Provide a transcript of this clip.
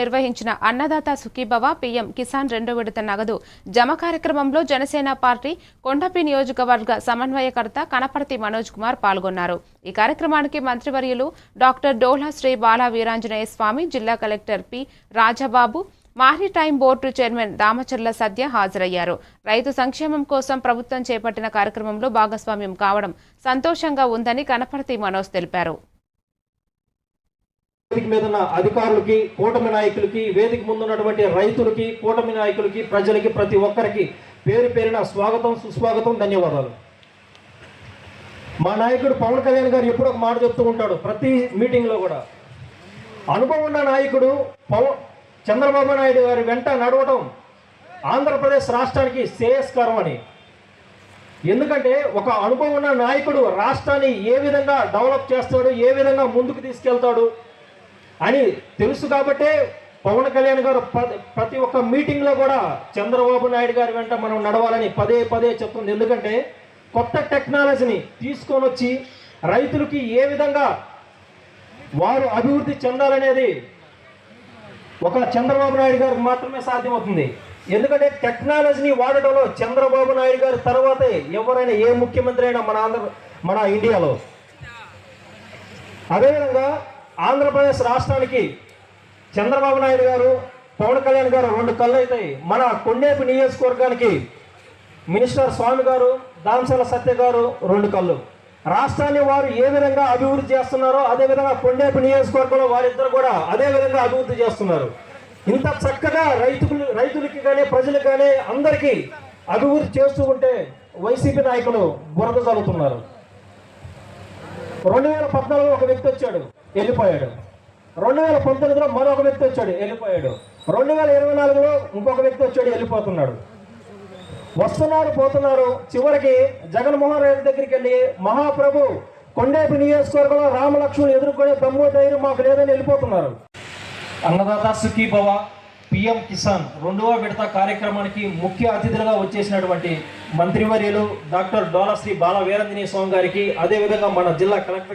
నిర్వహించిన అన్నదాత సుఖీభవ పీఎం కిసాన్ రెండో విడత నగదు జమ కార్యక్రమంలో జనసేన పార్టీ కొండపి నియోజకవర్గ సమన్వయకర్త కనపర్తి మనోజ్ కుమార్ పాల్గొన్నారు. ఈ కార్యక్రమానికి మంత్రివర్యులు డాక్టర్ డోలా శ్రీ బాలా వీరాంజనేయ స్వామి జిల్లా collector P Rajababu maritime board chairman Damacharla Satya హాజరయ్యారు. రైతు సంక్షేమం కోసం ప్రభుత్వం చేపట్టిన కార్యక్రమంలో భాగస్వామ్యం కావడం సంతోషంగా ఉందని కనపర్తి మనోజ్ తెలిపారు. వేదిక మీద ఉన్న అధికారులకి కూటమి నాయకులకి వేదిక ముందు ఉన్నటువంటి రైతులకి కూటమి నాయకులకి ప్రజలకి ప్రతి ఒక్కరికి పేరు పేరిన స్వాగతం సుస్వాగతం ధన్యవాదాలు. మా నాయకుడు పవన్ కళ్యాణ్ గారు ఎప్పుడు ఒక మాట చెప్తూ ఉంటాడు ప్రతి మీటింగ్లో కూడా. అనుభవం ఉన్న నాయకుడు పవన్ చంద్రబాబు నాయుడు గారి వెంట నడవటం ఆంధ్రప్రదేశ్ రాష్ట్రానికి శ్రేయస్కరం అని. ఎందుకంటే ఒక అనుభవం ఉన్న నాయకుడు రాష్ట్రాన్ని ఏ విధంగా డెవలప్ చేస్తాడు ఏ విధంగా ముందుకు తీసుకెళ్తాడు అని తెలుసు కాబట్టే పవన్ కళ్యాణ్ గారు ప్రతి ఒక్క మీటింగ్లో కూడా చంద్రబాబు నాయుడు గారి వెంట మనం నడవాలని పదే పదే చెప్తుంది. ఎందుకంటే కొత్త టెక్నాలజీని తీసుకొని వచ్చి రైతులకి ఏ విధంగా వారు అభివృద్ధి చెందాలనేది ఒక చంద్రబాబు నాయుడు గారికి మాత్రమే సాధ్యమవుతుంది. ఎందుకంటే టెక్నాలజీని వాడటంలో చంద్రబాబు నాయుడు గారి తర్వాతే ఎవరైనా ఏ ముఖ్యమంత్రి అయినా మన ఆంధ్ర మన ఇండియాలో. అదేవిధంగా ఆంధ్రప్రదేశ్ రాష్ట్రానికి చంద్రబాబు నాయుడు గారు పవన్ కళ్యాణ్ గారు రెండు కళ్ళు అవుతాయి మన కొండేపు నియోజకవర్గానికి మినిస్టర్ స్వామి గారు దాంసల సత్య గారు రెండు కళ్ళు. రాష్ట్రాన్ని వారు ఏ విధంగా అభివృద్ధి చేస్తున్నారో అదే విధంగా కొండేపు నియోజకవర్గంలో వారిద్దరు కూడా అదే విధంగా అభివృద్ధి చేస్తున్నారు. ఇంత చక్కగా రైతులు రైతులకి కానీ ప్రజలకు కానీ అందరికీ అభివృద్ధి చేస్తూ ఉంటే వైసీపీ నాయకులు బురద చల్లుతున్నారు రెండు వేల పద్నాలుగులో ఒక వ్యక్తి వచ్చాడు. వెళ్ళిపోయాడు. రెండు వేల పంతొమ్మిదిలో మరొక వ్యక్తి వచ్చాడు వెళ్ళిపోయాడు. రెండు వేల ఇరవై నాలుగులో ఇంకొక వ్యక్తి వచ్చాడు వెళ్ళిపోతున్నాడు. వస్తున్నారు పోతున్నారు. చివరికి జగన్మోహన్ రెడ్డి దగ్గరికి వెళ్ళి మహాప్రభు కొండేపు నియోజకవర్గంలో రామలక్ష్మణ్ ఎదుర్కొనే దమ్ము ధైర్యం మాకు లేదని వెళ్ళిపోతున్నారు. అన్నదాత సుఖీభవ పిఎం కిసాన్ రెండవ విడత కార్యక్రమానికి ముఖ్య అతిథులుగా వచ్చేసినటువంటి మంత్రివర్యులు డాక్టర్ డోలశ్రీ బాల వీరంజనీ స్వామి గారికి అదేవిధంగా మన జిల్లా కలెక్టర్